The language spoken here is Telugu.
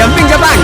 jumping Japan